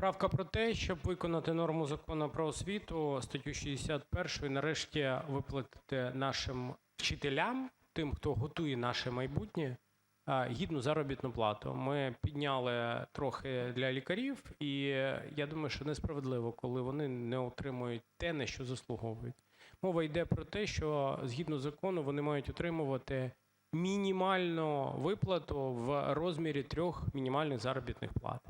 Правка про те, щоб виконати норму Закону "Про освіту", статтю 61, і нарешті виплатити нашим вчителям, тим, хто готує наше майбутнє, гідну заробітну плату. Ми підняли трохи для лікарів, і я думаю, що несправедливо, коли вони не отримують те, на що заслуговують. Мова йде про те, що згідно закону вони мають отримувати мінімальну виплату в розмірі трьох мінімальних заробітних плат.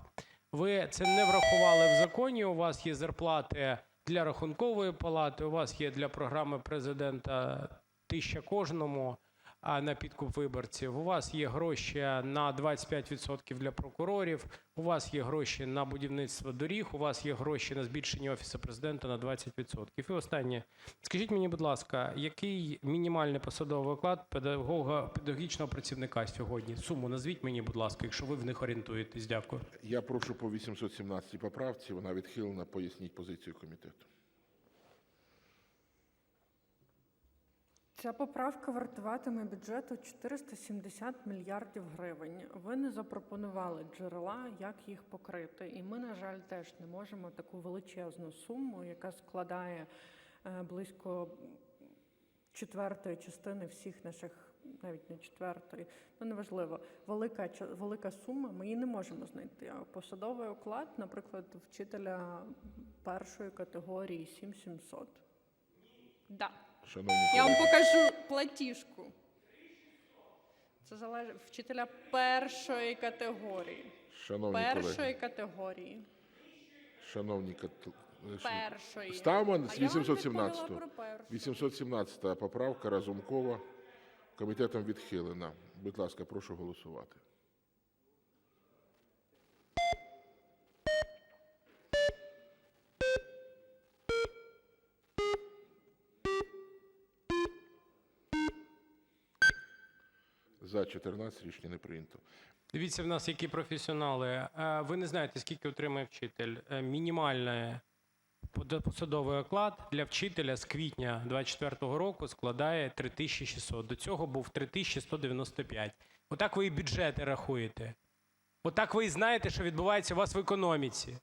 Ви це не врахували в законі. У вас є зарплати для Рахункової палати, у вас є для програми Президента "Тисяча кожному", на підкуп виборців. У вас є гроші на 25 для прокурорів, у вас є гроші на будівництво доріг, у вас є гроші на збільшення Офісу Президента на 20 І останнє. Скажіть мені, будь ласка, який мінімальний посадовий оклад педагога, педагогічного працівника сьогодні? Суму назвіть мені, будь ласка, якщо ви в них орієнтуєтесь. Дякую. Я прошу по 817 поправці, вона відхилена, поясніть позицію комітету. Ця поправка вартуватиме бюджету 470 мільярдів гривень. Ви не запропонували джерела, як їх покрити. І ми, на жаль, теж не можемо таку величезну суму, яка складає е, близько четвертої частини всіх наших, навіть не четвертої, ну неважливо, велика велика сума. Ми її не можемо знайти. Посадовий оклад, наприклад, вчителя першої категорії 7700. Да. Шановні Я вам покажу платіжку. Це залежить вчителя першої категорії. шановні Першої колеги, категорії. шановні кат- Першої. Ставимо А я вам 817. відповіла про першу. 817 поправка Разумкова комітетом відхилена. Будь ласка, прошу голосувати. За 14 рішення не прийнято. Дивіться, в нас які професіонали. Е, Ви не знаєте, скільки отримує вчитель. Е, Мінімальний посадовий оклад для вчителя з квітня 24-го року складає 3600. До цього був 3195. Отак ви і бюджети рахуєте. Отак ви і знаєте, що відбувається у вас в економіці.